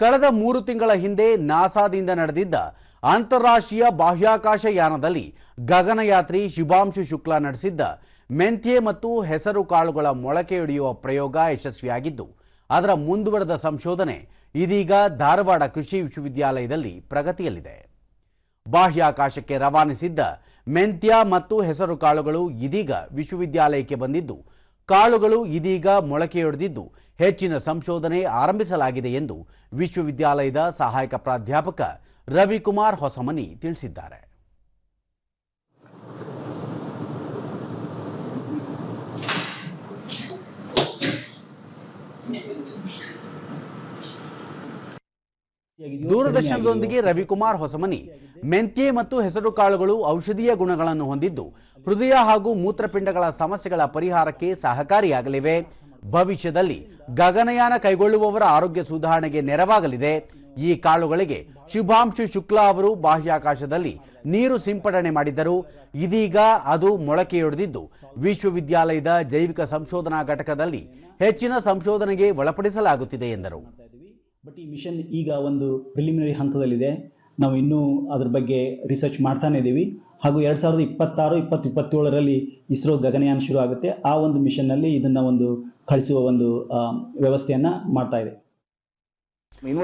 ಕಳೆದ ಮೂರು ತಿಂಗಳ ಹಿಂದೆ ನಾಸಾದಿಂದ ನಡೆದಿದ್ದ ಅಂತಾರಾಷ್ಟ್ರೀಯ ಬಾಹ್ಯಾಕಾಶ ಯಾನದಲ್ಲಿ ಗಗನಯಾತ್ರಿ ಶುಭಾಂಶು ಶುಕ್ಲಾ ನಡೆಸಿದ್ದ. ಮೆಂತ್ಯೆ ಮತ್ತು ಹೆಸರು ಕಾಳುಗಳ ಮೊಳಕೆಯೊಡೆಯುವ ಪ್ರಯೋಗ ಯಶಸ್ವಿಯಾಗಿದ್ದು, ಅದರ ಮುಂದುವರೆದ ಸಂಶೋಧನೆ ಇದೀಗ ಧಾರವಾಡ ಕೃಷಿ ವಿಶ್ವವಿದ್ಯಾಲಯದಲ್ಲಿ ಪ್ರಗತಿಯಲ್ಲಿದೆ. ಬಾಹ್ಯಾಕಾಶಕ್ಕೆ ರವಾನಿಸಿದ್ದ ಮೆಂತ್ಯ ಮತ್ತು ಹೆಸರು ಕಾಳುಗಳು ಇದೀಗ ವಿಶ್ವವಿದ್ಯಾಲಯಕ್ಕೆ ಬಂದಿದ್ದು, ಕಾಳುಗಳು ಇದೀಗ ಮೊಳಕೆಯೊಡೆದಿದ್ದು ಹೆಚ್ಚಿನ ಸಂಶೋಧನೆ ಆರಂಭಿಸಲಾಗಿದೆ ಎಂದು ವಿಶ್ವವಿದ್ಯಾಲಯದ ಸಹಾಯಕ ಪ್ರಾಧ್ಯಾಪಕ ರವಿಕುಮಾರ್ ಹೊಸಮನಿ ತಿಳಿಸಿದ್ದಾರೆ. ದೂರದರ್ಶನದೊಂದಿಗೆ ರವಿಕುಮಾರ್ ಹೊಸಮನಿ ಮೆಂತ್ಯೆ ಮತ್ತು ಹೆಸರು ಕಾಳುಗಳು ಔಷಧೀಯ ಗುಣಗಳನ್ನು ಹೊಂದಿದ್ದು, ಹೃದಯ ಹಾಗೂ ಮೂತ್ರಪಿಂಡಗಳ ಸಮಸ್ಯೆಗಳ ಪರಿಹಾರಕ್ಕೆ ಸಹಕಾರಿಯಾಗಲಿವೆ. ಭವಿಷ್ಯದಲ್ಲಿ ಗಗನಯಾನ ಕೈಗೊಳ್ಳುವವರ ಆರೋಗ್ಯ ಸುಧಾರಣೆಗೆ ನೆರವಾಗಲಿದೆ. ಈ ಕಾಳುಗಳಿಗೆ ಶುಭಾಂಶು ಶುಕ್ಲಾ ಅವರು ಬಾಹ್ಯಾಕಾಶದಲ್ಲಿ ನೀರು ಸಿಂಪಡಣೆ ಮಾಡಿದ್ದರು ಇದೀಗ ಅದು ಮೊಳಕೆಯೊಡೆದಿದ್ದು, ವಿಶ್ವವಿದ್ಯಾಲಯದ ಜೈವಿಕ ಸಂಶೋಧನಾ ಘಟಕದಲ್ಲಿ ಹೆಚ್ಚಿನ ಸಂಶೋಧನೆಗೆ ಒಳಪಡಿಸಲಾಗುತ್ತಿದೆ ಎಂದರು. ಬಟ್ ಈ ಮಿಷನ್ ಈಗ ಒಂದು ಪ್ರಿಲಿಮಿನರಿ ಹಂತದಲ್ಲಿದೆ. ನಾವು ಇನ್ನೂ ಅದ್ರ ಬಗ್ಗೆ ರಿಸರ್ಚ್ ಮಾಡ್ತಾನೆ ಇದ್ದೀವಿ ಹಾಗೂ ಎರಡು ಸಾವಿರದ ಇಪ್ಪತ್ತಾರು ಇಪ್ಪತ್ತು ಇಪ್ಪತ್ತೇಳರಲ್ಲಿ ಇಸ್ರೋ ಗಗನಯಾನ ಶುರು ಆಗುತ್ತೆ. ಆ ಒಂದು ಮಿಷನ್ನಲ್ಲಿ ಇದನ್ನು ಒಂದು ಕಳಿಸುವ ಒಂದು ವ್ಯವಸ್ಥೆಯನ್ನು ಮಾಡ್ತಾ ಇದೆ.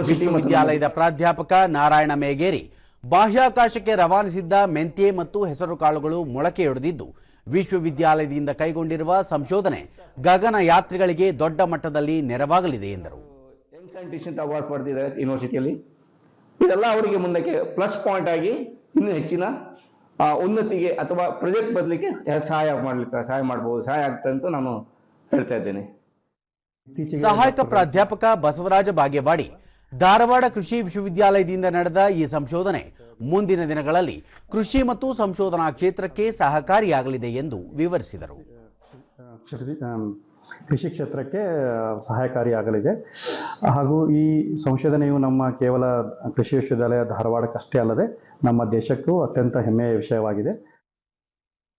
ವಿಶ್ವವಿದ್ಯಾಲಯದ ಪ್ರಾಧ್ಯಾಪಕ ನಾರಾಯಣ ಮೇಗೇರಿ ಬಾಹ್ಯಾಕಾಶಕ್ಕೆ ರವಾನಿಸಿದ್ದ ಮೆಂತ್ಯೆ ಮತ್ತು ಹೆಸರು ಕಾಳುಗಳು ಮೊಳಕೆಯೊಡೆದಿದ್ದು ವಿಶ್ವವಿದ್ಯಾಲಯದಿಂದ ಕೈಗೊಂಡಿರುವ ಸಂಶೋಧನೆ ಗಗನ ಯಾತ್ರಿಗಳಿಗೆ ದೊಡ್ಡ ಮಟ್ಟದಲ್ಲಿ ನೆರವಾಗಲಿದೆ ಎಂದರು. ಇದೆಲ್ಲ ಅವರಿಗೆ ಮುಂದಕ್ಕೆ ಪ್ಲಸ್ ಪಾಯಿಂಟ್ ಆಗಿ ಇನ್ನೂ ಹೆಚ್ಚಿನ ಉನ್ನತಿಗೆ ಅಥವಾ ಪ್ರೊಜೆಕ್ಟ್ ಬದಲಿಗೆ ಸಹಾಯ ಮಾಡ್ಲಿಕ್ಕೆ ಸಹಾಯ ಮಾಡಬಹುದು ಸಹಾಯ ಆಗ್ತದೆ ಅಂತ ನಾನು ಹೇಳ್ತಾ ಇದ್ದೇನೆ. ಸಹಾಯಕ ಪ್ರಾಧ್ಯಾಪಕ ಬಸವರಾಜ ಬಾಗೇವಾಡಿ ಧಾರವಾಡ ಕೃಷಿ ವಿಶ್ವವಿದ್ಯಾಲಯದಿಂದ ನಡೆದ ಈ ಸಂಶೋಧನೆ ಮುಂದಿನ ದಿನಗಳಲ್ಲಿ ಕೃಷಿ ಮತ್ತು ಸಂಶೋಧನಾ ಕ್ಷೇತ್ರಕ್ಕೆ ಸಹಕಾರಿಯಾಗಲಿದೆ ಎಂದು ವಿವರಿಸಿದರು. ಕೃಷಿ ಕ್ಷೇತ್ರಕ್ಕೆ ಸಹಾಯಕಾರಿಯಾಗಲಿದೆ. ಹಾಗೂ ಈ ಸಂಶೋಧನೆಯು ನಮ್ಮ ಕೇವಲ ಕೃಷಿ ವಿಶ್ವವಿದ್ಯಾಲಯ ಧಾರವಾಡಕ್ಕಷ್ಟೇ ಅಲ್ಲದೆ ನಮ್ಮ ದೇಶಕ್ಕೂ ಅತ್ಯಂತ ಹೆಮ್ಮೆಯ ವಿಷಯವಾಗಿದೆ.